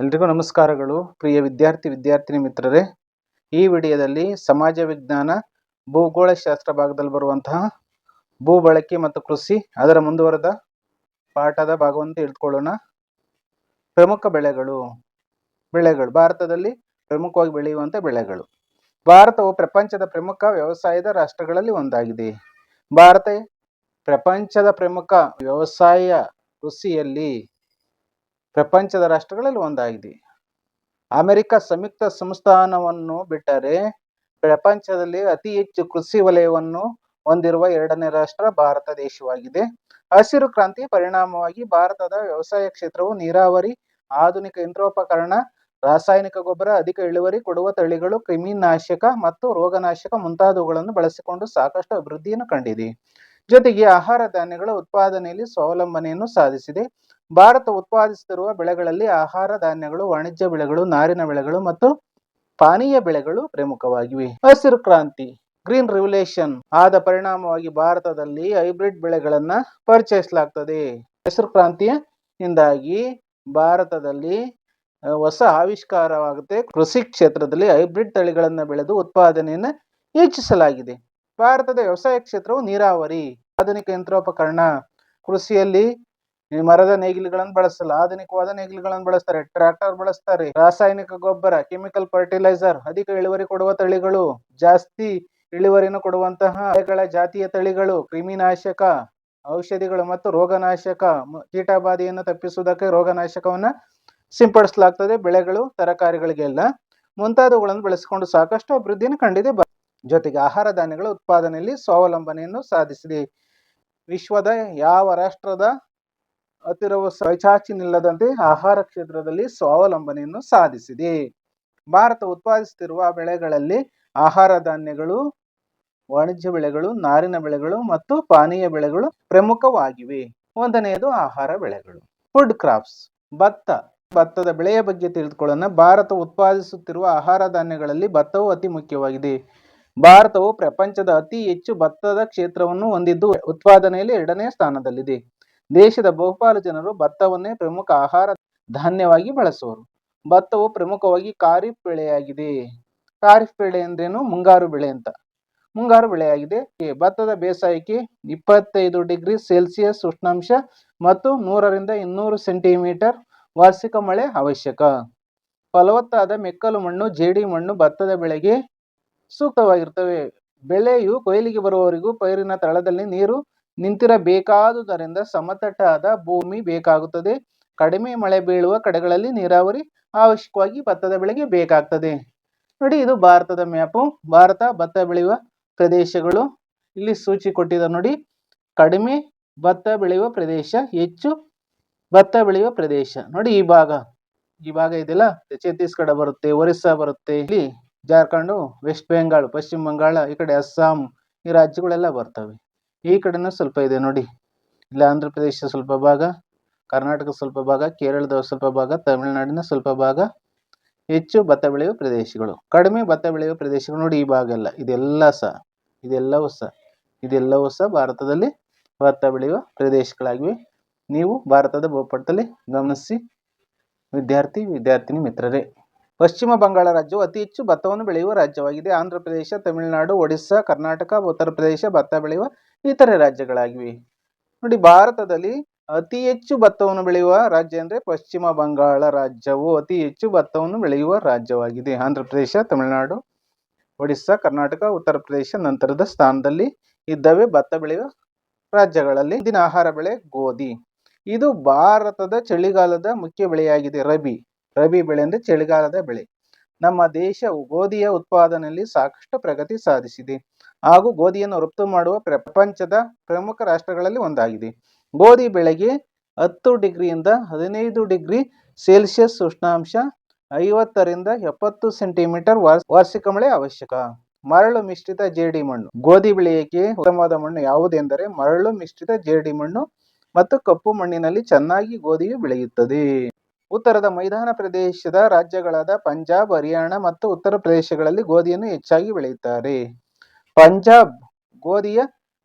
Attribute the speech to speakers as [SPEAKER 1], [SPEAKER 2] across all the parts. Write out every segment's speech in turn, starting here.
[SPEAKER 1] ಎಲ್ರಿಗೂ ನಮಸ್ಕಾರಗಳು. ಪ್ರಿಯ ವಿದ್ಯಾರ್ಥಿ, ವಿದ್ಯಾರ್ಥಿನಿ ಮಿತ್ರರೇ, ಈ ವಿಡಿಯೋದಲ್ಲಿ ಸಮಾಜ ವಿಜ್ಞಾನ, ಭೂಗೋಳಶಾಸ್ತ್ರ ಭಾಗದಲ್ಲಿ ಬರುವಂತಹ ಭೂ ಬಳಕೆ ಮತ್ತು ಕೃಷಿ, ಅದರ ಮುಂದುವರೆದ ಪಾಠದ ಭಾಗವನ್ನು ತಿಳಿದುಕೊಳ್ಳೋಣ. ಪ್ರಮುಖ ಬೆಳೆಗಳು ಬೆಳೆಗಳು, ಭಾರತದಲ್ಲಿ ಪ್ರಮುಖವಾಗಿ ಬೆಳೆಯುವಂಥ ಬೆಳೆಗಳು. ಭಾರತವು ಪ್ರಪಂಚದ ಪ್ರಮುಖ ವ್ಯವಸಾಯದ ರಾಷ್ಟ್ರಗಳಲ್ಲಿ ಒಂದಾಗಿದೆ. ಭಾರತ ಪ್ರಪಂಚದ ಪ್ರಮುಖ ವ್ಯವಸಾಯ ಕೃಷಿಯಲ್ಲಿ ಪ್ರಪಂಚದ ರಾಷ್ಟ್ರಗಳಲ್ಲಿ ಒಂದಾಗಿದೆ. ಅಮೆರಿಕ ಸಂಯುಕ್ತ ಸಂಸ್ಥಾನವನ್ನು ಬಿಟ್ಟರೆ ಪ್ರಪಂಚದಲ್ಲಿ ಅತಿ ಹೆಚ್ಚು ಕೃಷಿ ವಲಯವನ್ನು ಹೊಂದಿರುವ ಎರಡನೇ ರಾಷ್ಟ್ರ ಭಾರತ ದೇಶವಾಗಿದೆ. ಹಸಿರು ಕ್ರಾಂತಿ ಪರಿಣಾಮವಾಗಿ ಭಾರತದ ವ್ಯವಸಾಯ ಕ್ಷೇತ್ರವು ನೀರಾವರಿ, ಆಧುನಿಕ ಯಂತ್ರೋಪಕರಣ, ರಾಸಾಯನಿಕ ಗೊಬ್ಬರ, ಅಧಿಕ ಇಳುವರಿ ಕೊಡುವ ತಳಿಗಳು, ಕ್ರಿಮಿನಾಶಕ ಮತ್ತು ರೋಗನಾಶಕ ಮುಂತಾದವುಗಳನ್ನು ಬಳಸಿಕೊಂಡು ಸಾಕಷ್ಟು ಅಭಿವೃದ್ಧಿಯನ್ನು ಕಂಡಿದೆ. ಜೊತೆಗೆ ಆಹಾರ ಧಾನ್ಯಗಳ ಉತ್ಪಾದನೆಯಲ್ಲಿ ಸ್ವಾವಲಂಬನೆಯನ್ನು ಸಾಧಿಸಿದೆ. ಭಾರತ ಉತ್ಪಾದಿಸುತ್ತಿರುವ ಬೆಳೆಗಳಲ್ಲಿ ಆಹಾರ ಧಾನ್ಯಗಳು, ವಾಣಿಜ್ಯ ಬೆಳೆಗಳು, ನಾರಿನ ಬೆಳೆಗಳು ಮತ್ತು ಪಾನೀಯ ಬೆಳೆಗಳು ಪ್ರಮುಖವಾಗಿವೆ. ಹಸಿರು ಕ್ರಾಂತಿ, ಗ್ರೀನ್ ರಿವಲ್ಯೂಷನ್ ಆದ ಪರಿಣಾಮವಾಗಿ ಭಾರತದಲ್ಲಿ ಹೈಬ್ರಿಡ್ ಬೆಳೆಗಳನ್ನ ಪರಿಚಯಿಸಲಾಗ್ತದೆ. ಹಸಿರು ಕ್ರಾಂತಿಯಿಂದಾಗಿ ಭಾರತದಲ್ಲಿ ಹೊಸ ಆವಿಷ್ಕಾರವಾಗುತ್ತೆ. ಕೃಷಿ ಕ್ಷೇತ್ರದಲ್ಲಿ ಹೈಬ್ರಿಡ್ ತಳಿಗಳನ್ನು ಬೆಳೆದು ಉತ್ಪಾದನೆಯನ್ನು ಹೆಚ್ಚಿಸಲಾಗಿದೆ. ಭಾರತದ ವ್ಯವಸಾಯ ಕ್ಷೇತ್ರವು ನೀರಾವರಿ, ಆಧುನಿಕ ಯಂತ್ರೋಪಕರಣ, ಕೃಷಿಯಲ್ಲಿ ಮರದ ನೇಗಿಲುಗಳನ್ನು ಬಳಸಲ್ಲ, ಆಧುನಿಕವಾದ ನೇಗಿಲುಗಳನ್ನು ಬಳಸ್ತಾರೆ ಟ್ರಾಕ್ಟರ್ ಬಳಸ್ತಾರೆ, ರಾಸಾಯನಿಕ ಗೊಬ್ಬರ, ಕೆಮಿಕಲ್ ಫರ್ಟಿಲೈಸರ್, ಅಧಿಕ ಇಳುವರಿ ಕೊಡುವ ತಳಿಗಳು, ಜಾಸ್ತಿ ಇಳುವರಿಯನ್ನು ಕೊಡುವಂತಹ ಬೆಳೆಗಳ ಜಾತಿಯ ತಳಿಗಳು, ಕ್ರಿಮಿನಾಶಕ, ಔಷಧಿಗಳು ಮತ್ತು ರೋಗನಾಶಕ ಕೀಟಬಾಧೆಯನ್ನು ತಪ್ಪಿಸುವುದಕ್ಕೆ ರೋಗನಾಶಕವನ್ನ ಸಿಂಪಡಿಸಲಾಗ್ತದೆ, ಬೆಳೆಗಳು, ತರಕಾರಿಗಳಿಗೆಲ್ಲ ಮುಂತಾದವುಗಳನ್ನು ಬಳಸಿಕೊಂಡು ಸಾಕಷ್ಟು ಅಭಿವೃದ್ಧಿಯನ್ನು ಕಂಡಿದೆ ಜೊತೆಗೆ ಆಹಾರ ಧಾನ್ಯಗಳ ಉತ್ಪಾದನೆಯಲ್ಲಿ ಸ್ವಾವಲಂಬನೆಯನ್ನು ಸಾಧಿಸಿದೆ. ವಿಶ್ವದ ಯಾವ ರಾಷ್ಟ್ರದ ಹತ್ತಿರವು ಸ್ವಚಾಚಿನಿಲ್ಲದಂತೆ ನಿಲ್ಲದಂತೆ ಆಹಾರ ಕ್ಷೇತ್ರದಲ್ಲಿ ಸ್ವಾವಲಂಬನೆಯನ್ನು ಸಾಧಿಸಿದೆ. ಭಾರತ ಉತ್ಪಾದಿಸುತ್ತಿರುವ ಬೆಳೆಗಳಲ್ಲಿ ಆಹಾರ ಧಾನ್ಯಗಳು, ವಾಣಿಜ್ಯ ಬೆಳೆಗಳು, ನಾರಿನ ಬೆಳೆಗಳು ಮತ್ತು ಪಾನೀಯ ಬೆಳೆಗಳು ಪ್ರಮುಖವಾಗಿವೆ. ಒಂದನೆಯದು ಆಹಾರ ಬೆಳೆಗಳು. Food crops. ಭತ್ತ. ಭತ್ತದ ಬೆಳೆಯ ಬಗ್ಗೆ ತಿಳಿದುಕೊಳ್ಳೋಣ. ಭಾರತ ಉತ್ಪಾದಿಸುತ್ತಿರುವ ಆಹಾರ ಧಾನ್ಯಗಳಲ್ಲಿ ಭತ್ತವು ಅತಿ ಮುಖ್ಯವಾಗಿದೆ. ಭಾರತವು ಪ್ರಪಂಚದ ಅತಿ ಹೆಚ್ಚು ಭತ್ತದ ಕ್ಷೇತ್ರವನ್ನು ಹೊಂದಿದ್ದು, ಉತ್ಪಾದನೆಯಲ್ಲಿ ಎರಡನೇ ಸ್ಥಾನದಲ್ಲಿದೆ. ದೇಶದ ಬಹುಪಾಲು ಜನರು ಭತ್ತವನ್ನೇ ಪ್ರಮುಖ ಆಹಾರ ಧಾನ್ಯವಾಗಿ ಬಳಸುವರು. ಭತ್ತವು ಪ್ರಮುಖವಾಗಿ ಖಾರಿಫ್ ಬೆಳೆಯಾಗಿದೆ. ಖಾರಿಫ್ ಬೆಳೆ ಅಂದ್ರೇನು? ಮುಂಗಾರು ಬೆಳೆ ಅಂತ. ಮುಂಗಾರು ಬೆಳೆಯಾಗಿದೆ. ಭತ್ತದ ಬೇಸಾಯಕ್ಕೆ ಇಪ್ಪತ್ತೈದು ಡಿಗ್ರಿ ಸೆಲ್ಸಿಯಸ್ ಉಷ್ಣಾಂಶ ಮತ್ತು ನೂರರಿಂದ ಇನ್ನೂರು ಸೆಂಟಿಮೀಟರ್ ವಾರ್ಷಿಕ ಮಳೆ ಅವಶ್ಯಕ. ಫಲವತ್ತಾದ ಮೆಕ್ಕಲು ಮಣ್ಣು, ಜೇಡಿ ಮಣ್ಣು ಭತ್ತದ ಬೆಳೆಗೆ ಸೂಕ್ತವಾಗಿರ್ತವೆ. ಬೆಳೆಯು ಕೊಯ್ಲಿಗೆ ಬರುವವರೆಗೂ ಪೈರಿನ ತಳದಲ್ಲಿ ನೀರು ನಿಂತಿರಬೇಕಾದುದರಿಂದ ಸಮತಟ್ಟಾದ ಭೂಮಿ ಬೇಕಾಗುತ್ತದೆ. ಕಡಿಮೆ ಮಳೆ ಬೀಳುವ ಕಡೆಗಳಲ್ಲಿ ನೀರಾವರಿ ಅವಶ್ಯಕವಾಗಿ ಭತ್ತದ ಬೆಳೆಗೆ ಬೇಕಾಗ್ತದೆ. ನೋಡಿ, ಇದು ಭಾರತದ ಮ್ಯಾಪು. ಭಾರತ ಭತ್ತ ಬೆಳೆಯುವ ಪ್ರದೇಶಗಳು. ಇಲ್ಲಿ ಸೂಚಿ ಕೊಟ್ಟಿದ ನೋಡಿ. ಕಡಿಮೆ ಭತ್ತ ಬೆಳೆಯುವ ಪ್ರದೇಶ, ಹೆಚ್ಚು ಭತ್ತ ಬೆಳೆಯುವ ಪ್ರದೇಶ. ನೋಡಿ, ಈ ಭಾಗ. ಈ ಭಾಗ ಇದೆಯಲ್ಲ? ಛತ್ತೀಸ್ಗಢ ಬರುತ್ತೆ, ಒರಿಸ್ಸಾ ಬರುತ್ತೆ. ಇಲ್ಲಿ ಜಾರ್ಖಂಡು, ವೆಸ್ಟ್ ಬೆಂಗಾಲ್, ಪಶ್ಚಿಮ ಬಂಗಾಳ, ಈ ಕಡೆ ಅಸ್ಸಾಂ, ಈ ರಾಜ್ಯಗಳೆಲ್ಲ ಬರ್ತವೆ. ಈ ಕಡೆನೂ ಸ್ವಲ್ಪ ಇದೆ ನೋಡಿ. ಇಲ್ಲಿ ಆಂಧ್ರ ಪ್ರದೇಶ ಸ್ವಲ್ಪ ಭಾಗ ಕರ್ನಾಟಕ ಸ್ವಲ್ಪ ಭಾಗ, ಕೇರಳದ ಸ್ವಲ್ಪ ಭಾಗ, ತಮಿಳುನಾಡಿನ ಸ್ವಲ್ಪ ಭಾಗ, ಹೆಚ್ಚು ಭತ್ತ ಬೆಳೆಯುವ ಪ್ರದೇಶಗಳು. ಕಡಿಮೆ ಭತ್ತ ಬೆಳೆಯುವ ಪ್ರದೇಶಗಳು ನೋಡಿ ಈ ಭಾಗ ಎಲ್ಲ. ಇದೆಲ್ಲ ಸಹ ಇದೆಲ್ಲವೂ ಸಹ ಇದೆಲ್ಲವೂ ಸಹ ಭಾರತದಲ್ಲಿ ಭತ್ತ ಬೆಳೆಯುವ ಪ್ರದೇಶಗಳಾಗಿವೆ. ನೀವು ಭಾರತದ ಭೂಪಟದಲ್ಲಿ ಗಮನಿಸಿ. ವಿದ್ಯಾರ್ಥಿ, ವಿದ್ಯಾರ್ಥಿನಿ, ಮಿತ್ರರೇ. ಪಶ್ಚಿಮ ಬಂಗಾಳ ರಾಜ್ಯವು ಅತಿ ಹೆಚ್ಚು ಭತ್ತವನ್ನು ಬೆಳೆಯುವ ರಾಜ್ಯವಾಗಿದೆ. ಆಂಧ್ರ ಪ್ರದೇಶ, ತಮಿಳುನಾಡು, ಒಡಿಸ್ಸಾ, ಕರ್ನಾಟಕ, ಉತ್ತರ ಪ್ರದೇಶ ಭತ್ತ ಬೆಳೆಯುವ ಇತರೆ ರಾಜ್ಯಗಳಾಗಿವೆ. ನೋಡಿ, ಭಾರತದಲ್ಲಿ ಅತಿ ಹೆಚ್ಚು ಭತ್ತವನ್ನು ಬೆಳೆಯುವ ರಾಜ್ಯ ಅಂದರೆ ಪಶ್ಚಿಮ ಬಂಗಾಳ ರಾಜ್ಯವು ಅತಿ ಹೆಚ್ಚು ಭತ್ತವನ್ನು ಬೆಳೆಯುವ ರಾಜ್ಯವಾಗಿದೆ. ಆಂಧ್ರ ಪ್ರದೇಶ, ತಮಿಳುನಾಡು, ಒಡಿಸ್ಸಾ, ಕರ್ನಾಟಕ, ಉತ್ತರ ಪ್ರದೇಶ ನಂತರದ ಸ್ಥಾನದಲ್ಲಿ ಇದ್ದವೆ ಭತ್ತ ಬೆಳೆಯುವ ರಾಜ್ಯಗಳಲ್ಲಿ. ಇಂದಿನ ಆಹಾರ ಬೆಳೆ ಗೋಧಿ. ಇದು ಭಾರತದ ಚಳಿಗಾಲದ ಮುಖ್ಯ ಬೆಳೆಯಾಗಿದೆ. ರಬಿ. ರಬಿ ಬೆಳೆ ಅಂದರೆ ಚಳಿಗಾಲದ ಬೆಳೆ. ನಮ್ಮ ದೇಶವು ಗೋಧಿಯ ಉತ್ಪಾದನೆಯಲ್ಲಿ ಸಾಕಷ್ಟು ಪ್ರಗತಿ ಸಾಧಿಸಿದೆ. ಹಾಗೂ ಗೋಧಿಯನ್ನು ರಫ್ತು ಮಾಡುವ ಪ್ರಪಂಚದ ಪ್ರಮುಖ ರಾಷ್ಟ್ರಗಳಲ್ಲಿ ಒಂದಾಗಿದೆ. ಗೋಧಿ ಬೆಳೆಗೆ ಹತ್ತು ಡಿಗ್ರಿಯಿಂದ ಹದಿನೈದು ಡಿಗ್ರಿ ಸೆಲ್ಸಿಯಸ್ ಉಷ್ಣಾಂಶ ಐವತ್ತರಿಂದ ಎಪ್ಪತ್ತು ಸೆಂಟಿಮೀಟರ್ ವಾರ್ಷ- ವಾರ್ಷಿಕ ಮಳೆ ಅವಶ್ಯಕ. ಮರಳು ಮಿಶ್ರಿತ ಜೇಡಿ ಮಣ್ಣು. ಗೋಧಿ ಬೆಳೆಯಕ್ಕೆ ಉತ್ತಮವಾದ ಮಣ್ಣು ಯಾವುದೆಂದರೆ ಮರಳು ಮಿಶ್ರಿತ ಜೇಡಿ ಮಣ್ಣು ಮತ್ತು ಕಪ್ಪು ಮಣ್ಣಿನಲ್ಲಿ ಚೆನ್ನಾಗಿ ಗೋಧಿಯು ಬೆಳೆಯುತ್ತದೆ. ಉತ್ತರದ ಮೈದಾನ ಪ್ರದೇಶದ ರಾಜ್ಯಗಳಾದ ಪಂಜಾಬ್, ಹರಿಯಾಣ ಮತ್ತು ಉತ್ತರ ಪ್ರದೇಶಗಳಲ್ಲಿ ಗೋಧಿಯನ್ನು ಹೆಚ್ಚಾಗಿ ಬೆಳೆಯುತ್ತಾರೆ. ಪಂಜಾಬ್ ಗೋಧಿಯ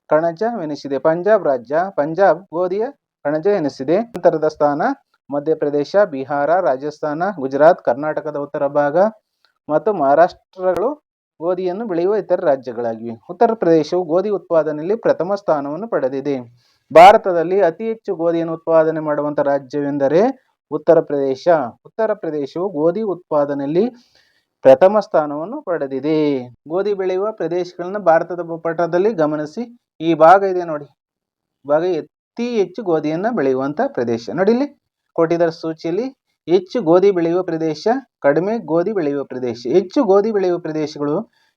[SPEAKER 1] ಕಣಜವೆನಿಸಿದೆ ಪಂಜಾಬ್ ರಾಜ್ಯ, ಪಂಜಾಬ್ ಗೋಧಿಯ ಕಣಜ ಎನಿಸಿದೆ. ನಂತರದ ಸ್ಥಾನ ಮಧ್ಯಪ್ರದೇಶ, ಬಿಹಾರ, ರಾಜಸ್ಥಾನ, ಗುಜರಾತ್, ಕರ್ನಾಟಕದ ಉತ್ತರ ಭಾಗ ಮತ್ತು ಮಹಾರಾಷ್ಟ್ರಗಳು ಗೋಧಿಯನ್ನು ಬೆಳೆಯುವ ಇತರ ರಾಜ್ಯಗಳಾಗಿವೆ. ಉತ್ತರ ಪ್ರದೇಶವು ಗೋಧಿ ಉತ್ಪಾದನೆಯಲ್ಲಿ ಪ್ರಥಮ ಸ್ಥಾನವನ್ನು ಪಡೆದಿದೆ. ಭಾರತದಲ್ಲಿ ಅತಿ ಹೆಚ್ಚು ಗೋಧಿಯನ್ನು ಉತ್ಪಾದನೆ ಮಾಡುವಂತ ರಾಜ್ಯವೆಂದರೆ ಉತ್ತರ ಪ್ರದೇಶ. ಉತ್ತರ ಪ್ರದೇಶವು ಗೋಧಿ ಉತ್ಪಾದನೆಯಲ್ಲಿ ಪ್ರಥಮ ಸ್ಥಾನವನ್ನು ಪಡೆದಿದೆ. ಗೋಧಿ ಬೆಳೆಯುವ ಪ್ರದೇಶಗಳನ್ನ ಭಾರತದ ಭೂಪಟದಲ್ಲಿ ಗಮನಿಸಿ. ಈ ಭಾಗ ಇದೆ ನೋಡಿ. ಭಾಗ ಅತಿ ಹೆಚ್ಚು ಗೋಧಿಯನ್ನು ಬೆಳೆಯುವಂತ ಪ್ರದೇಶ. ನೋಡಿ ಇಲ್ಲಿ ಸೂಚಿಯಲ್ಲಿ ಹೆಚ್ಚು ಗೋಧಿ ಬೆಳೆಯುವ ಪ್ರದೇಶ, ಕಡಿಮೆ ಗೋಧಿ ಬೆಳೆಯುವ ಪ್ರದೇಶ. ಹೆಚ್ಚು ಗೋಧಿ ಬೆಳೆಯುವ ಪ್ರದೇಶಗಳು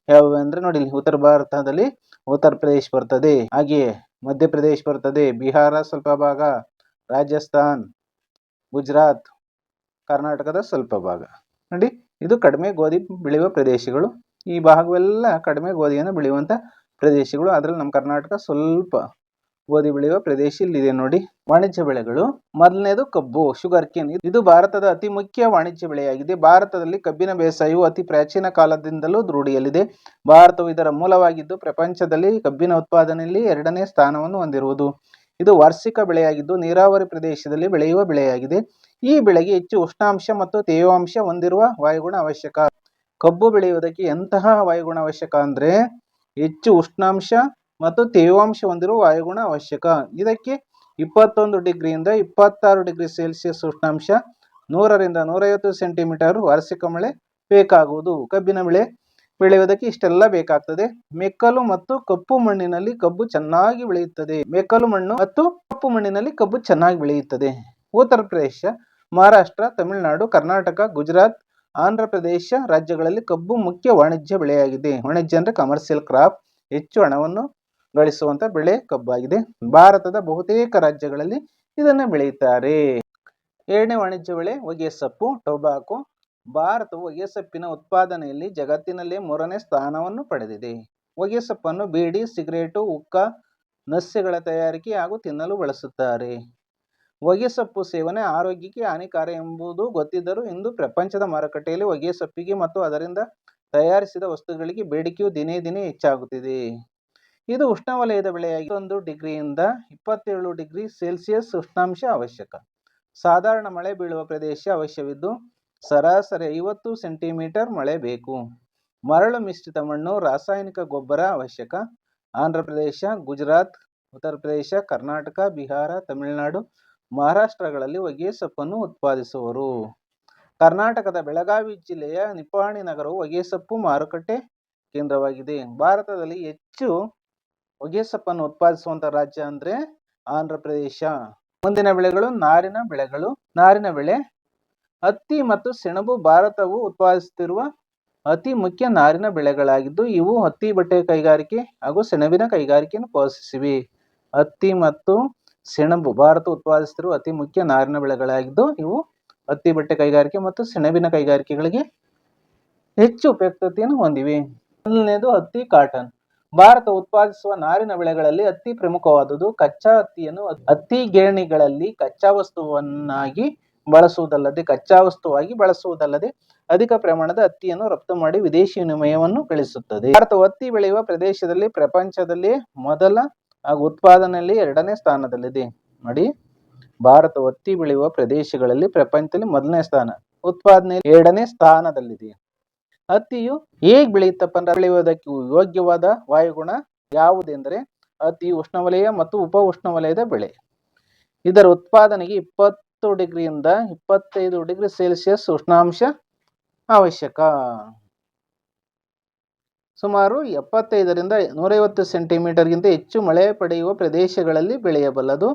[SPEAKER 1] ಯಾವುವು ಅಂದ್ರೆ ನೋಡಿ ಇಲ್ಲಿ ಉತ್ತರ ಭಾರತದಲ್ಲಿ ಉತ್ತರ ಪ್ರದೇಶ ಬರ್ತದೆ. ಹಾಗೆಯೇ ಮಧ್ಯಪ್ರದೇಶ ಬರ್ತದೆ. ಬಿಹಾರ ಸ್ವಲ್ಪ ಭಾಗ, ರಾಜಸ್ಥಾನ್. ಗುಜರಾತ್, ಕರ್ನಾಟಕದ ಸ್ವಲ್ಪ ಭಾಗ. ನೋಡಿ, ಇದು ಕಡಿಮೆ ಗೋಧಿ ಬೆಳೆಯುವ ಪ್ರದೇಶಗಳು. ಈ ಭಾಗವೆಲ್ಲ ಕಡಿಮೆ ಗೋಧಿಯನ್ನು ಬೆಳೆಯುವಂಥ ಪ್ರದೇಶಗಳು. ಅದರಲ್ಲಿ ನಮ್ಮ ಕರ್ನಾಟಕ ಸ್ವಲ್ಪ ಗೋಧಿ ಬೆಳೆಯುವ ಪ್ರದೇಶ ಇಲ್ಲಿದೆ ನೋಡಿ. ವಾಣಿಜ್ಯ ಬೆಳೆಗಳು. ಮೊದಲನೇದು ಕಬ್ಬು, ಶುಗರ್ ಕೇನ್ ಇದು ಭಾರತದ ಅತಿ ಮುಖ್ಯ ವಾಣಿಜ್ಯ ಬೆಳೆಯಾಗಿದೆ. ಭಾರತದಲ್ಲಿ ಕಬ್ಬಿನ ಬೇಸಾಯವು ಅತಿ ಪ್ರಾಚೀನ ಕಾಲದಿಂದಲೂ ರೂಢಿಯಲ್ಲಿದೆ. ಭಾರತವು ಇದರ ಮೂಲವಾಗಿದ್ದು ಪ್ರಪಂಚದಲ್ಲಿ ಕಬ್ಬಿನ ಉತ್ಪಾದನೆಯಲ್ಲಿ ಎರಡನೇ ಸ್ಥಾನವನ್ನು ಹೊಂದಿರುವುದು. ಇದು ವಾರ್ಷಿಕ ಬೆಳೆಯಾಗಿದ್ದು, ನೀರಾವರಿ ಪ್ರದೇಶದಲ್ಲಿ ಬೆಳೆಯುವ ಬೆಳೆಯಾಗಿದೆ. ಈ ಬೆಳೆಗೆ ಹೆಚ್ಚು ಉಷ್ಣಾಂಶ ಮತ್ತು ತೇವಾಂಶ ಹೊಂದಿರುವ ವಾಯುಗುಣ ಅವಶ್ಯಕ. ಕಬ್ಬು ಬೆಳೆಯುವುದಕ್ಕೆ ಎಂತಹ ವಾಯುಗುಣ ಅವಶ್ಯಕ ಅಂದ್ರೆ, ಹೆಚ್ಚು ಉಷ್ಣಾಂಶ ಮತ್ತು ತೇವಾಂಶ ಹೊಂದಿರುವ ವಾಯುಗುಣ ಅವಶ್ಯಕ. ಇದಕ್ಕೆ ಇಪ್ಪತ್ತೊಂದು ಡಿಗ್ರಿಯಿಂದ ಇಪ್ಪತ್ತಾರು ಡಿಗ್ರಿ ಸೆಲ್ಸಿಯಸ್ ಉಷ್ಣಾಂಶ, ನೂರರಿಂದ ನೂರೈವತ್ತು ಸೆಂಟಿಮೀಟರ್ ವಾರ್ಷಿಕ ಮಳೆ ಬೇಕಾಗುವುದು. ಕಬ್ಬಿನ ಬೆಳೆ ಬೆಳೆಯುವುದಕ್ಕೆ ಇಷ್ಟೆಲ್ಲ ಬೇಕಾಗ್ತದೆ. ಮೆಕ್ಕಲು ಮತ್ತು ಕಪ್ಪು ಮಣ್ಣಿನಲ್ಲಿ ಕಬ್ಬು ಚೆನ್ನಾಗಿ ಬೆಳೆಯುತ್ತದೆ. ಮೆಕ್ಕಲು ಮಣ್ಣು ಮತ್ತು ಕಪ್ಪು ಮಣ್ಣಿನಲ್ಲಿ ಕಬ್ಬು ಚೆನ್ನಾಗಿ ಬೆಳೆಯುತ್ತದೆ. ಉತ್ತರ ಪ್ರದೇಶ, ಮಹಾರಾಷ್ಟ್ರ, ತಮಿಳುನಾಡು, ಕರ್ನಾಟಕ, ಗುಜರಾತ್, ಆಂಧ್ರ ಪ್ರದೇಶ ರಾಜ್ಯಗಳಲ್ಲಿ ಕಬ್ಬು ಮುಖ್ಯ ವಾಣಿಜ್ಯ ಬೆಳೆಯಾಗಿದೆ. ವಾಣಿಜ್ಯ ಅಂದರೆ ಕಮರ್ಷಿಯಲ್ ಕ್ರಾಪ್ ಹೆಚ್ಚು ಹಣವನ್ನು ಗಳಿಸುವಂತ ಬೆಳೆ ಕಬ್ಬಾಗಿದೆ. ಭಾರತದ ಬಹುತೇಕ ರಾಜ್ಯಗಳಲ್ಲಿ ಇದನ್ನು ಬೆಳೆಯುತ್ತಾರೆ. ಎರಡನೇ ವಾಣಿಜ್ಯ ಬೆಳೆ, ಹೊಗೆಸೊಪ್ಪು, ಟೊಬಾಕೊ ಭಾರತವು ಹೊಗೆಸೊಪ್ಪಿನ ಉತ್ಪಾದನೆಯಲ್ಲಿ ಜಗತ್ತಿನಲ್ಲೇ ಮೂರನೇ ಸ್ಥಾನವನ್ನು ಪಡೆದಿದೆ. ಹೊಗೆಸೊಪ್ಪನ್ನು ಬೀಡಿ, ಸಿಗರೇಟು, ಉಕ್ಕ, ನಸ್ಯಗಳ ತಯಾರಿಕೆ ಹಾಗೂ ತಿನ್ನಲು ಬಳಸುತ್ತಾರೆ. ಹೊಗೆಸೊಪ್ಪು ಸೇವನೆ ಆರೋಗ್ಯಕ್ಕೆ ಹಾನಿಕಾರ ಎಂಬುದು ಗೊತ್ತಿದ್ದರೂ ಇಂದು ಪ್ರಪಂಚದ ಮಾರುಕಟ್ಟೆಯಲ್ಲಿ ಹೊಗೆಸೊಪ್ಪಿಗೆ ಮತ್ತು ಅದರಿಂದ ತಯಾರಿಸಿದ ವಸ್ತುಗಳಿಗೆ ಬೇಡಿಕೆಯು ದಿನೇ ದಿನೇ ಹೆಚ್ಚಾಗುತ್ತಿದೆ. ಇದು ಉಷ್ಣವಲಯದ ಬೆಳೆಯಾಗಿ ಒಂದು ಡಿಗ್ರಿಯಿಂದ ಇಪ್ಪತ್ತೇಳು ಡಿಗ್ರಿ ಸೆಲ್ಸಿಯಸ್ ಉಷ್ಣಾಂಶ ಅವಶ್ಯಕ. ಸಾಧಾರಣ ಮಳೆ ಬೀಳುವ ಪ್ರದೇಶ ಅವಶ್ಯವಿದ್ದು ಸರಾಸರಿ ಐವತ್ತು ಸೆಂಟಿಮೀಟರ್ ಮಳೆ ಬೇಕು. ಮರಳು ಮಿಶ್ರಿತ ಮಣ್ಣು ರಾಸಾಯನಿಕ ಗೊಬ್ಬರ ಅವಶ್ಯಕ. ಆಂಧ್ರ ಪ್ರದೇಶ, ಗುಜರಾತ್, ಉತ್ತರ ಪ್ರದೇಶ, ಕರ್ನಾಟಕ, ಬಿಹಾರ, ತಮಿಳುನಾಡು, ಮಹಾರಾಷ್ಟ್ರಗಳಲ್ಲಿ ಹೊಗೆ ಸೊಪ್ಪನ್ನು ಉತ್ಪಾದಿಸುವರು. ಕರ್ನಾಟಕದ ಬೆಳಗಾವಿ ಜಿಲ್ಲೆಯ ನಿಪ್ಪಾಣಿ ನಗರವು ಹೊಗೆಸೊಪ್ಪು ಮಾರುಕಟ್ಟೆ ಕೇಂದ್ರವಾಗಿದೆ. ಭಾರತದಲ್ಲಿ ಹೆಚ್ಚು ಹೊಗೆಸೊಪ್ಪನ್ನು ಉತ್ಪಾದಿಸುವಂತ ರಾಜ್ಯ ಅಂದ್ರೆ ಆಂಧ್ರ ಪ್ರದೇಶ. ಮುಂದಿನ ಬೆಳೆಗಳು ನಾರಿನ ಬೆಳೆಗಳು. ನಾರಿನ ಬೆಳೆ ಹತ್ತಿ ಮತ್ತು ಸೆಣಬು ಭಾರತವು ಉತ್ಪಾದಿಸುತ್ತಿರುವ ಅತಿ ಮುಖ್ಯ ನಾರಿನ ಬೆಳೆಗಳಾಗಿದ್ದು, ಇವು ಹತ್ತಿ ಬಟ್ಟೆ ಕೈಗಾರಿಕೆ ಹಾಗೂ ಸೆಣಬಿನ ಕೈಗಾರಿಕೆಯನ್ನು ಪೋಷಿಸಿವೆ. ಹತ್ತಿ ಮತ್ತು ಸೆಣಬು ಭಾರತ ಉತ್ಪಾದಿಸುತ್ತಿರುವ ಅತಿ ಮುಖ್ಯ ನಾರಿನ ಬೆಳೆಗಳಾಗಿದ್ದು, ಇವು ಹತ್ತಿ ಬಟ್ಟೆ ಕೈಗಾರಿಕೆ ಮತ್ತು ಸೆಣಬಿನ ಕೈಗಾರಿಕೆಗಳಿಗೆ ಹೆಚ್ಚು ಉಪಯುಕ್ತತೆಯನ್ನು ಹೊಂದಿವೆ. ಮೊದಲನೇದು ಹತ್ತಿ ಕಾಟನ್. ಭಾರತ ಉತ್ಪಾದಿಸುವ ನಾರಿನ ಬೆಳೆಗಳಲ್ಲಿ ಅತಿ ಪ್ರಮುಖವಾದುದು ಕಚ್ಚಾ ಹತ್ತಿಯನ್ನು, ಹತ್ತಿ ಗಿರಣಿಗಳಲ್ಲಿ ಕಚ್ಚಾ ವಸ್ತುವನ್ನಾಗಿ ಬಳಸುವುದಲ್ಲದೆ ಕಚ್ಚಾ ವಸ್ತುವಾಗಿ ಬಳಸುವುದಲ್ಲದೆ ಅಧಿಕ ಪ್ರಮಾಣದ ಹತ್ತಿಯನ್ನು ರಫ್ತು ಮಾಡಿ ವಿದೇಶಿ ವಿನಿಮಯವನ್ನು ಗಳಿಸುತ್ತದೆ. ಭಾರತ ಹತ್ತಿ ಬೆಳೆಯುವ ಪ್ರದೇಶದಲ್ಲಿ, ಪ್ರಪಂಚದಲ್ಲಿ ಮೊದಲ ಹಾಗೂ ಉತ್ಪಾದನೆಯಲ್ಲಿ ಎರಡನೇ ಸ್ಥಾನದಲ್ಲಿದೆ. ನೋಡಿ ಭಾರತ ಹತ್ತಿ ಬೆಳೆಯುವ ಪ್ರದೇಶಗಳಲ್ಲಿ ಪ್ರಪಂಚದಲ್ಲಿ ಮೊದಲನೇ ಸ್ಥಾನ ಉತ್ಪಾದನೆ ಎರಡನೇ ಸ್ಥಾನದಲ್ಲಿದೆ. ಹತ್ತಿಯು ಹೇಗೆ ಬೆಳೆಯುತ್ತಪ್ಪ ಅಂದ್ರೆ, ಬೆಳೆಯುವುದಕ್ಕೆ ಯೋಗ್ಯವಾದ ವಾಯುಗುಣ ಯಾವುದೆಂದರೆ ಅತಿ ಉಷ್ಣವಲಯ ಮತ್ತು ಉಪ ಉಷ್ಣವಲಯದ ಬೆಳೆ. ಇದರ ಉತ್ಪಾದನೆಗೆ ಇಪ್ಪತ್ತು ಡಿಗ್ರಿಯಿಂದ ಇಪ್ಪತ್ತೈದು ಡಿಗ್ರಿ ಸೆಲ್ಸಿಯಸ್ ಉಷ್ಣಾಂಶ ಅವಶ್ಯಕ. ಸುಮಾರು ಎಪ್ಪತ್ತೈದರಿಂದ ನೂರೈವತ್ತು ಸೆಂಟಿಮೀಟರ್ಗಿಂತ ಹೆಚ್ಚು ಮಳೆ ಪಡೆಯುವ ಪ್ರದೇಶಗಳಲ್ಲಿ ಬೆಳೆಯಬಲ್ಲದು.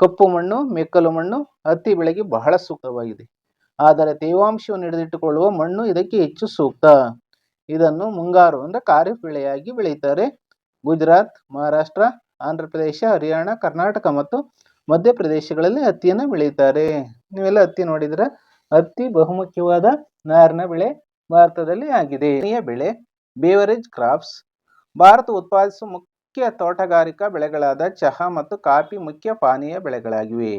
[SPEAKER 1] ಕಪ್ಪು ಮಣ್ಣು ಮೆಕ್ಕಲು ಮಣ್ಣು, ಹತ್ತಿ ಬೆಳೆಗೆ ಬಹಳ ಸೂಕ್ತವಾಗಿದೆ. ಆದರೆ ತೇವಾಂಶವನ್ನು ಹಿಡಿದಿಟ್ಟುಕೊಳ್ಳುವ ಮಣ್ಣು ಇದಕ್ಕೆ ಹೆಚ್ಚು ಸೂಕ್ತ. ಇದನ್ನು ಮುಂಗಾರು ಅಂದ್ರೆ ಖಾರಿಫ್ ಬೆಳೆಯಾಗಿ ಬೆಳೆಯುತ್ತಾರೆ ಗುಜರಾತ್, ಮಹಾರಾಷ್ಟ್ರ ಆಂಧ್ರ ಪ್ರದೇಶ ಹರಿಯಾಣ, ಕರ್ನಾಟಕ ಮತ್ತು ಮಧ್ಯಪ್ರದೇಶಗಳಲ್ಲಿ ಹತ್ತಿಯನ್ನು ಬೆಳೆಯುತ್ತಾರೆ. ನೀವೆಲ್ಲ ಹತ್ತಿ ನೋಡಿದ್ರೆ ಹತ್ತಿ ಬಹುಮುಖ್ಯವಾದ ನಾರಿನ ಬೆಳೆ ಭಾರತದಲ್ಲಿ ಆಗಿದೆ. ಬೆಳೆ ಬೇವರೇಜ್ ಕ್ರಾಪ್ಸ್ ಭಾರತ ಉತ್ಪಾದಿಸುವ ಮುಖ್ಯ ತೋಟಗಾರಿಕಾ ಬೆಳೆಗಳಾದ ಚಹಾ ಮತ್ತು ಕಾಫಿ ಮುಖ್ಯ ಪಾನೀಯ ಬೆಳೆಗಳಾಗಿವೆ.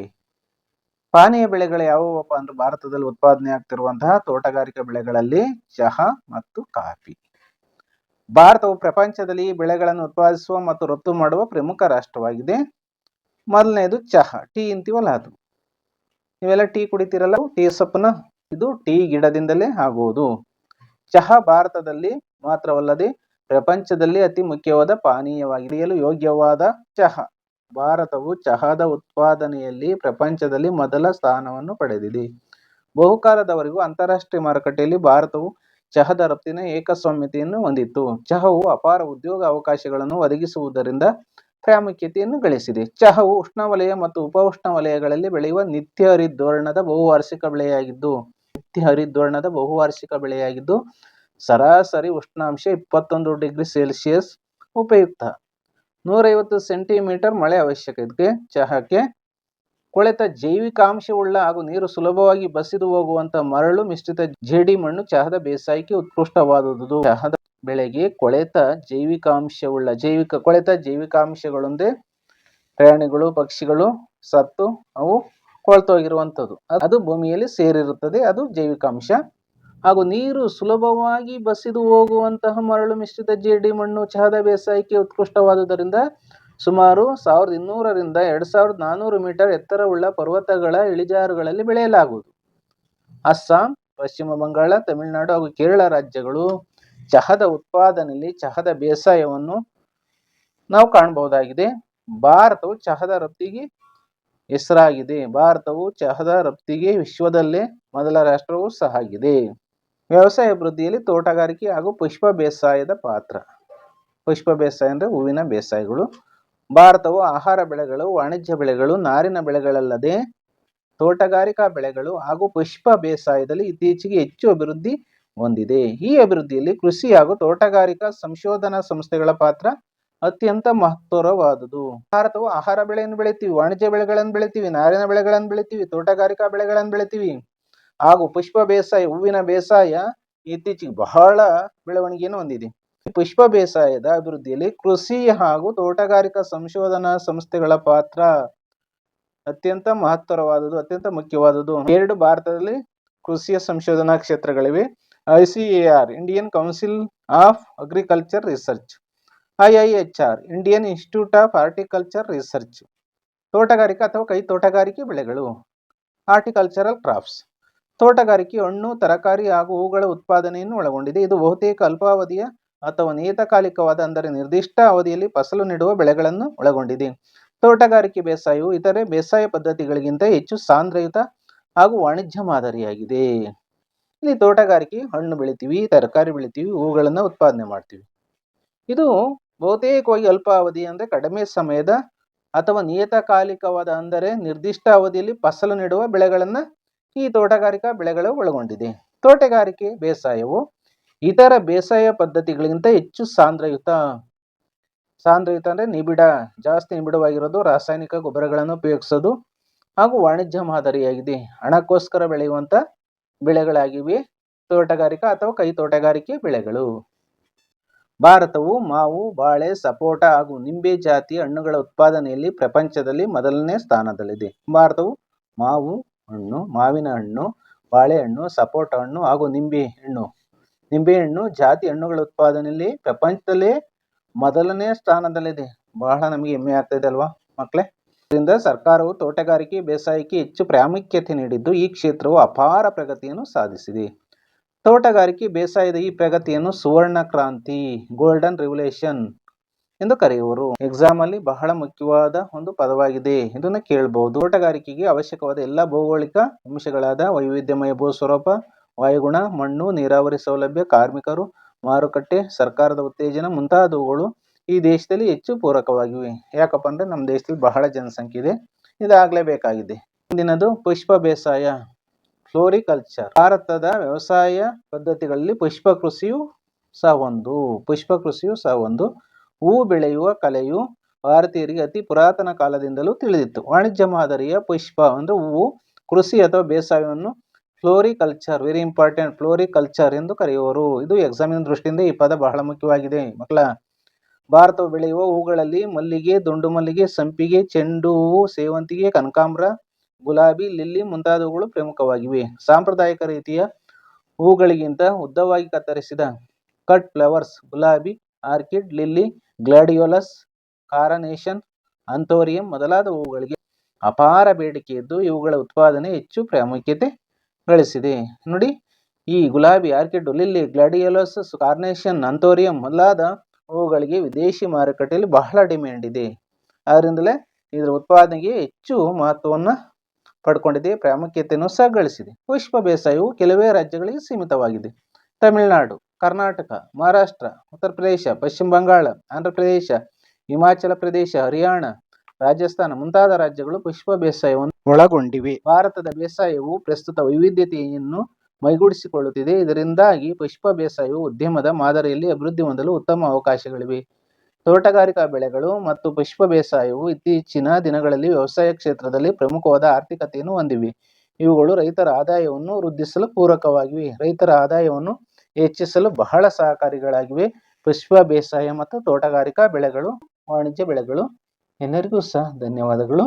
[SPEAKER 1] ಪಾನೀಯ ಬೆಳೆಗಳು ಯಾವುವಪ್ಪ ಅಂದ್ರೆ ಭಾರತದಲ್ಲಿ ಉತ್ಪಾದನೆ ಆಗ್ತಿರುವಂತಹ ತೋಟಗಾರಿಕಾ ಬೆಳೆಗಳಲ್ಲಿ ಚಹಾ ಮತ್ತು ಕಾಫಿ. ಭಾರತವು ಪ್ರಪಂಚದಲ್ಲಿ ಬೆಳೆಗಳನ್ನು ಉತ್ಪಾದಿಸುವ ಮತ್ತು ರಫ್ತು ಮಾಡುವ ಪ್ರಮುಖ ರಾಷ್ಟ್ರವಾಗಿದೆ. ಮೊದಲನೇದು ಚಹಾ, ಟೀ ಅಂತೀವಲ್ಲ ಅದು. ನೀವೆಲ್ಲ ಟೀ ಕುಡಿತೀರಲ್ಲ, ಟೀ ಸೊಪ್ಪನ ಇದು ಟೀ ಗಿಡದಿಂದಲೇ ಆಗುವುದು ಚಹಾ ಭಾರತದಲ್ಲಿ ಮಾತ್ರವಲ್ಲದೆ ಪ್ರಪಂಚದಲ್ಲಿ ಅತಿ ಮುಖ್ಯವಾದ ಪಾನೀಯವಾಗಿದೆ ಕುಡಿಯಲು ಯೋಗ್ಯವಾದ ಚಹಾ. ಭಾರತವು ಚಹಾದ ಉತ್ಪಾದನೆಯಲ್ಲಿ ಪ್ರಪಂಚದಲ್ಲಿ ಮೊದಲ ಸ್ಥಾನವನ್ನು ಪಡೆದಿದೆ. ಬಹುಕಾಲದವರೆಗೂ ಅಂತಾರಾಷ್ಟ್ರೀಯ ಮಾರುಕಟ್ಟೆಯಲ್ಲಿ ಭಾರತವು ಚಹಾದ ರಫ್ತಿನ ಏಕಸ್ವಾಮ್ಯತೆಯನ್ನು ಹೊಂದಿತ್ತು. ಚಹಾವು ಅಪಾರ ಉದ್ಯೋಗ ಅವಕಾಶಗಳನ್ನು ಒದಗಿಸುವುದರಿಂದ ಪ್ರಾಮುಖ್ಯತೆಯನ್ನು ಗಳಿಸಿದೆ. ಚಹಾವು ಉಷ್ಣವಲಯ ಮತ್ತು ಉಪ ಉಷ್ಣವಲಯಗಳಲ್ಲಿ ಬೆಳೆಯುವ ನಿತ್ಯ ಹರಿದ್ವರ್ಣದ ಬಹುವಾರ್ಷಿಕ ಬೆಳೆಯಾಗಿದ್ದು ನಿತ್ಯ ಹರಿದ್ವರ್ಣದ ಬಹುವಾರ್ಷಿಕ ಬೆಳೆಯಾಗಿದ್ದು, ಸರಾಸರಿ ಉಷ್ಣಾಂಶ ಇಪ್ಪತ್ತೊಂದು ಡಿಗ್ರಿ ಸೆಲ್ಸಿಯಸ್ ಉಪಯುಕ್ತ. ನೂರೈವತ್ತು ಸೆಂಟಿಮೀಟರ್ ಮಳೆ ಅವಶ್ಯಕತೆ ಚಹಾಕ್ಕೆ ಕೊಳೆತ ಜೈವಿಕಾಂಶವುಳ್ಳ ಹಾಗೂ ನೀರು ಸುಲಭವಾಗಿ ಬಸಿದು ಹೋಗುವಂತಹ ಮರಳು, ಮಿಶ್ರಿತ ಜೇಡಿ ಮಣ್ಣು ಚಹಾದ ಬೇಸಾಯಕ್ಕೆ ಉತ್ಕೃಷ್ಟವಾದುದು. ಚಹಾದ ಬೆಳೆಗೆ ಕೊಳೆತ ಜೈವಿಕಾಂಶವುಳ್ಳ ಜೈವಿಕ, ಕೊಳೆತ ಜೈವಿಕಾಂಶಗಳೊಂದೇ ಪ್ರಾಣಿಗಳು, ಪಕ್ಷಿಗಳು, ಸತ್ತು ಅವು ಕೊಳ್ತೋಗಿರುವಂಥದ್ದು ಅದು ಭೂಮಿಯಲ್ಲಿ ಸೇರಿರುತ್ತದೆ, ಅದು ಜೈವಿಕಾಂಶ. ಹಾಗೂ ನೀರು ಸುಲಭವಾಗಿ ಬಸಿದು ಹೋಗುವಂತಹ ಮರಳು ಮಿಶ್ರಿತ ಜೇಡಿ ಮಣ್ಣು, ಚಹದ ಬೇಸಾಯಕ್ಕೆ ಉತ್ಕೃಷ್ಟವಾದುದರಿಂದ ಸುಮಾರು ಸಾವಿರದ ಇನ್ನೂರರಿಂದ ಎರಡು ಸಾವಿರದ ನಾನೂರು ಮೀಟರ್ ಎತ್ತರವುಳ್ಳ ಪರ್ವತಗಳ ಇಳಿಜಾರುಗಳಲ್ಲಿ ಬೆಳೆಯಲಾಗುವುದು. ಅಸ್ಸಾಂ, ಪಶ್ಚಿಮ ಬಂಗಾಳ, ತಮಿಳುನಾಡು ಹಾಗೂ ಕೇರಳ ರಾಜ್ಯಗಳು ಚಹದ ಉತ್ಪಾದನೆಯಲ್ಲಿ ಚಹದ ಬೇಸಾಯವನ್ನು ನಾವು ಕಾಣಬಹುದಾಗಿದೆ. ಭಾರತವು ಚಹದ ರಫ್ತಿಗೆ ಹೆಸರಾಗಿದೆ. ಭಾರತವು ಚಹದ ರಫ್ತಿಗೆ ವಿಶ್ವದಲ್ಲೇ ಮೊದಲ ರಾಷ್ಟ್ರವೂ ಸಹ ಆಗಿದೆ. ವ್ಯವಸಾಯ ಅಭಿವೃದ್ಧಿಯಲ್ಲಿ ತೋಟಗಾರಿಕೆ ಹಾಗೂ ಪುಷ್ಪ ಬೇಸಾಯದ ಪಾತ್ರ. ಪುಷ್ಪ ಬೇಸಾಯ ಅಂದರೆ ಹೂವಿನ ಬೇಸಾಯಗಳು. ಭಾರತವು ಆಹಾರ ಬೆಳೆಗಳು, ವಾಣಿಜ್ಯ ಬೆಳೆಗಳು, ನಾರಿನ ಬೆಳೆಗಳಲ್ಲದೆ ತೋಟಗಾರಿಕಾ ಬೆಳೆಗಳು ಹಾಗೂ ಪುಷ್ಪ ಬೇಸಾಯದಲ್ಲಿ ಇತ್ತೀಚೆಗೆ ಹೆಚ್ಚು ಅಭಿವೃದ್ಧಿ ಹೊಂದಿದೆ. ಈ ಅಭಿವೃದ್ಧಿಯಲ್ಲಿ ಕೃಷಿ ಹಾಗೂ ತೋಟಗಾರಿಕಾ ಸಂಶೋಧನಾ ಸಂಸ್ಥೆಗಳ ಪಾತ್ರ ಅತ್ಯಂತ ಮಹತ್ವರವಾದುದು ಭಾರತವು ಆಹಾರ ಬೆಳೆಯನ್ನು ಬೆಳಿತೀವಿ ವಾಣಿಜ್ಯ ಬೆಳೆಗಳನ್ನು ಬೆಳಿತೀವಿ ನಾರಿನ ಬೆಳೆಗಳನ್ನು ಬೆಳಿತೀವಿ ತೋಟಗಾರಿಕಾ ಬೆಳೆಗಳನ್ನು ಬೆಳಿತೀವಿ ಹಾಗೂ ಪುಷ್ಪ ಬೇಸಾಯ, ಹೂವಿನ ಬೇಸಾಯ ಇತ್ತೀಚೆಗೆ ಬಹಳ ಬೆಳವಣಿಗೆಯನ್ನು ಹೊಂದಿದೆ. ಪುಷ್ಪ ಬೇಸಾಯದ ಅಭಿವೃದ್ಧಿಯಲ್ಲಿ ಕೃಷಿ ಹಾಗೂ ತೋಟಗಾರಿಕಾ ಸಂಶೋಧನಾ ಸಂಸ್ಥೆಗಳ ಪಾತ್ರ ಅತ್ಯಂತ ಮಹತ್ತರವಾದುದು, ಅತ್ಯಂತ ಮುಖ್ಯವಾದುದು. ಎರಡು ಭಾರತದಲ್ಲಿ ಕೃಷಿಯ ಸಂಶೋಧನಾ ಕ್ಷೇತ್ರಗಳಿವೆ. I C A R Indian council of agriculture research I I H R Indian institute of horticulture research ತೋಟಗಾರಿಕೆ ಅಥವಾ ಕೈ ತೋಟಗಾರಿಕೆ ಬೆಳೆಗಳು. ಹಾರ್ಟಿಕಲ್ಚರಲ್ ಕ್ರಾಫ್ಟ್ಸ್ ತೋಟಗಾರಿಕೆ ಹಣ್ಣು, ತರಕಾರಿ ಹಾಗೂ ಹೂಗಳ ಉತ್ಪಾದನೆಯನ್ನು ಒಳಗೊಂಡಿದೆ. ಇದು ಬಹುತೇಕ ಅಲ್ಪಾವಧಿಯ ಅಥವಾ ನಿಯತಕಾಲಿಕವಾದ ಅಂದರೆ ನಿರ್ದಿಷ್ಟ ಅವಧಿಯಲ್ಲಿ ಫಸಲು ನೀಡುವ ಬೆಳೆಗಳನ್ನು ಒಳಗೊಂಡಿದೆ. ತೋಟಗಾರಿಕೆ ಬೇಸಾಯವು ಇತರೆ ಬೇಸಾಯ ಪದ್ಧತಿಗಳಿಗಿಂತ ಹೆಚ್ಚು ಸಾಂದ್ರಯುತ ಹಾಗೂ ವಾಣಿಜ್ಯ ಮಾದರಿಯಾಗಿದೆ. ಇಲ್ಲಿ ತೋಟಗಾರಿಕೆ, ಹಣ್ಣು ಬೆಳಿತೀವಿ, ತರಕಾರಿ ಬೆಳಿತೀವಿ, ಹೂಗಳನ್ನು ಉತ್ಪಾದನೆ ಮಾಡ್ತೀವಿ. ಇದು ಬಹುತೇಕವಾಗಿ ಅಲ್ಪಾವಧಿ ಅಂದರೆ ಕಡಿಮೆ ಸಮಯದ ಅಥವಾ ನಿಯತಕಾಲಿಕವಾದ ಅಂದರೆ ನಿರ್ದಿಷ್ಟ ಅವಧಿಯಲ್ಲಿ ಫಸಲು ನೀಡುವ ಬೆಳೆಗಳನ್ನು ಈ ತೋಟಗಾರಿಕಾ ಬೆಳೆಗಳು ಒಳಗೊಂಡಿದೆ. ತೋಟಗಾರಿಕೆ ಬೇಸಾಯವು ಇತರ ಬೇಸಾಯ ಪದ್ಧತಿಗಳಿಗಿಂತ ಹೆಚ್ಚು ಸಾಂದ್ರಯುತ ಸಾಂದ್ರಯುತ ಅಂದರೆ ನಿಬಿಡ, ಜಾಸ್ತಿ ನಿಬಿಡವಾಗಿರೋದು ರಾಸಾಯನಿಕ ಗೊಬ್ಬರಗಳನ್ನು ಉಪಯೋಗಿಸೋದು ಹಾಗೂ ವಾಣಿಜ್ಯ ಮಾದರಿಯಾಗಿದೆ. ಹಣಕ್ಕೋಸ್ಕರ ಬೆಳೆಯುವಂಥ ಬೆಳೆಗಳಾಗಿವೆ. ತೋಟಗಾರಿಕಾ ಅಥವಾ ಕೈ ತೋಟಗಾರಿಕೆ ಬೆಳೆಗಳು. ಭಾರತವು ಮಾವು, ಬಾಳೆ, ಸಪೋಟ ಹಾಗೂ ನಿಂಬೆ ಜಾತಿಯ ಹಣ್ಣುಗಳ ಉತ್ಪಾದನೆಯಲ್ಲಿ ಪ್ರಪಂಚದಲ್ಲಿ ಮೊದಲನೇ ಸ್ಥಾನದಲ್ಲಿದೆ. ಭಾರತವು ಮಾವು ಹಣ್ಣು, ಮಾವಿನ ಹಣ್ಣು ಬಾಳೆಹಣ್ಣು ಸಪೋಟ ಹಣ್ಣು ಹಾಗೂ ನಿಂಬೆ ಹಣ್ಣು. ನಿಂಬೆಹಣ್ಣು ಜಾತಿ ಹಣ್ಣುಗಳ ಉತ್ಪಾದನೆಯಲ್ಲಿ ಪ್ರಪಂಚದಲ್ಲೇ ಮೊದಲನೇ ಸ್ಥಾನದಲ್ಲಿದೆ. ಬಹಳ ನಮಗೆ ಹೆಮ್ಮೆ ಆಗ್ತಾ ಅಲ್ವಾ ಮಕ್ಕಳೇ? ಇದರಿಂದ ಸರ್ಕಾರವು ತೋಟಗಾರಿಕೆ, ಬೇಸಾಯಕ್ಕೆ ಹೆಚ್ಚು ಪ್ರಾಮುಖ್ಯತೆ ನೀಡಿದ್ದು, ಈ ಕ್ಷೇತ್ರವು ಅಪಾರ ಪ್ರಗತಿಯನ್ನು ಸಾಧಿಸಿದೆ. ತೋಟಗಾರಿಕೆ, ಬೇಸಾಯದ ಈ ಪ್ರಗತಿಯನ್ನು ಸುವರ್ಣ ಕ್ರಾಂತಿ ಗೋಲ್ಡನ್ ರೆವಲ್ಯೂಷನ್ ಎಂದು ಕರೆಯುವರು. ಎಕ್ಸಾಮ್ ಅಲ್ಲಿ ಬಹಳ ಮುಖ್ಯವಾದ ಒಂದು ಪದವಾಗಿದೆ. ಇದನ್ನು ಕೇಳಬಹುದು ತೋಟಗಾರಿಕೆಗೆ ಅವಶ್ಯಕವಾದ ಎಲ್ಲ ಭೌಗೋಳಿಕ ಅಂಶಗಳಾದ ವೈವಿಧ್ಯಮಯ ಭೂಸ್ವರೂಪ, ವಾಯುಗುಣ, ಮಣ್ಣು, ನೀರಾವರಿ ಸೌಲಭ್ಯ, ಕಾರ್ಮಿಕರು, ಮಾರುಕಟ್ಟೆ, ಸರ್ಕಾರದ ಉತ್ತೇಜನ ಮುಂತಾದವುಗಳು ಈ ದೇಶದಲ್ಲಿ ಹೆಚ್ಚು ಪೂರಕವಾಗಿವೆ. ಯಾಕಪ್ಪ ಅಂದ್ರೆ ನಮ್ಮ ದೇಶದಲ್ಲಿ ಬಹಳ ಜನಸಂಖ್ಯೆ ಇದೆ. ಇದಾಗಲೇಬೇಕಾಗಿದೆ ಮುಂದಿನದು ಪುಷ್ಪ ಬೇಸಾಯ, ಫ್ಲೋರಿಕಲ್ಚರ್. ಭಾರತದ ವ್ಯವಸಾಯ ಪದ್ಧತಿಗಳಲ್ಲಿ ಪುಷ್ಪ ಕೃಷಿಯು ಸಹ ಒಂದು. ಪುಷ್ಪ ಕೃಷಿಯು ಸಹ ಒಂದು. ಹೂ ಬೆಳೆಯುವ ಕಲೆಯು ಭಾರತೀಯರಿಗೆ ಅತಿ ಪುರಾತನ ಕಾಲದಿಂದಲೂ ತಿಳಿದಿತ್ತು. ವಾಣಿಜ್ಯ ಮಾದರಿಯ ಪುಷ್ಪ ಅಂದ್ರೆ ಹೂವು, ಕೃಷಿ ಅಥವಾ ಬೇಸಾಯವನ್ನು ಫ್ಲೋರಿಕಲ್ಚರ್ ವೆರಿ ಇಂಪಾರ್ಟೆಂಟ್ ಫ್ಲೋರಿಕಲ್ಚರ್ ಎಂದು ಕರೆಯುವರು. ಇದು ಎಕ್ಸಾಮಿನ ದೃಷ್ಟಿಯಿಂದ ಈ ಪದ ಬಹಳ ಮುಖ್ಯವಾಗಿದೆ. ಮಕ್ಕಳ ಭಾರತವು ಬೆಳೆಯುವ ಹೂಗಳಲ್ಲಿ ಮಲ್ಲಿಗೆ, ದುಂಡು ಮಲ್ಲಿಗೆ, ಸಂಪಿಗೆ, ಚೆಂಡು ಹೂವು, ಸೇವಂತಿಗೆ, ಕನಕಾಂಬ್ರ, ಗುಲಾಬಿ, ಲಿಲ್ಲಿ ಮುಂತಾದವುಗಳು ಪ್ರಮುಖವಾಗಿವೆ. ಸಾಂಪ್ರದಾಯಿಕ ರೀತಿಯ ಹೂಗಳಿಗಿಂತ ಉದ್ದವಾಗಿ ಕತ್ತರಿಸಿದ ಕಟ್ ಫ್ಲವರ್ಸ್, ಗುಲಾಬಿ, orchid, lily, gladiolus, carnation, anthurium ಮೊದಲಾದ ಹೂಗಳಿಗೆ ಅಪಾರ ಬೇಡಿಕೆ ಇದ್ದು ಇವುಗಳ ಉತ್ಪಾದನೆ ಹೆಚ್ಚು ಪ್ರಾಮುಖ್ಯತೆ ಗಳಿಸಿದೆ. ನೋಡಿ, ಈ ಗುಲಾಬಿ, orchid, lily, gladiolus, carnation, anthurium ಮೊದಲಾದ ಅವುಗಳಿಗೆ ವಿದೇಶಿ ಮಾರುಕಟ್ಟೆಯಲ್ಲಿ ಬಹಳ ಡಿಮ್ಯಾಂಡ್ ಇದೆ. ಆದ್ದರಿಂದಲೇ ಇದರ ಉತ್ಪಾದನೆಗೆ ಹೆಚ್ಚು ಮಹತ್ವವನ್ನು ಪಡ್ಕೊಂಡಿದೆ, ಪ್ರಾಮುಖ್ಯತೆಯನ್ನು ಸಹ ಗಳಿಸಿದೆ. ಪುಷ್ಪ ಬೇಸಾಯವು ಕೆಲವೇ ರಾಜ್ಯಗಳಿಗೆ ಸೀಮಿತವಾಗಿದೆ. ತಮಿಳುನಾಡು, ಕರ್ನಾಟಕ, ಮಹಾರಾಷ್ಟ್ರ, ಉತ್ತರ ಪ್ರದೇಶ, ಪಶ್ಚಿಮ ಬಂಗಾಳ, ಆಂಧ್ರ ಪ್ರದೇಶ, ಹಿಮಾಚಲ ಪ್ರದೇಶ, ಹರಿಯಾಣ, ರಾಜಸ್ಥಾನ ಮುಂತಾದ ರಾಜ್ಯಗಳು ಪುಷ್ಪ ಬೇಸಾಯವನ್ನು ಒಳಗೊಂಡಿವೆ. ಭಾರತದ ಬೇಸಾಯವು ಪ್ರಸ್ತುತ ವೈವಿಧ್ಯತೆಯನ್ನು ಮೈಗೂಡಿಸಿಕೊಳ್ಳುತ್ತಿದೆ. ಇದರಿಂದಾಗಿ ಪುಷ್ಪ ಬೇಸಾಯವು ಉದ್ಯಮದ ಮಾದರಿಯಲ್ಲಿ ಅಭಿವೃದ್ಧಿ ಹೊಂದಲು ಉತ್ತಮ ಅವಕಾಶಗಳಿವೆ. ತೋಟಗಾರಿಕಾ ಬೆಳೆಗಳು ಮತ್ತು ಪುಷ್ಪ ಬೇಸಾಯವು ಇತ್ತೀಚಿನ ದಿನಗಳಲ್ಲಿ ವ್ಯವಸಾಯ ಕ್ಷೇತ್ರದಲ್ಲಿ ಪ್ರಮುಖವಾದ ಆರ್ಥಿಕತೆಯನ್ನು ಹೊಂದಿವೆ. ಇವುಗಳು ರೈತರ ಆದಾಯವನ್ನು ವೃದ್ಧಿಸಲು ಪೂರಕವಾಗಿವೆ. ರೈತರ ಆದಾಯವನ್ನು ಹೆಚ್ಚಿಸಲು ಬಹಳ ಸಹಕಾರಿಗಳಾಗಿವೆ. ಪುಷ್ಪ ಬೇಸಾಯ ಮತ್ತು ತೋಟಗಾರಿಕಾ ಬೆಳೆಗಳು, ವಾಣಿಜ್ಯ ಬೆಳೆಗಳು. ಎಲ್ಲರಿಗೂ ಸಹ ಧನ್ಯವಾದಗಳು.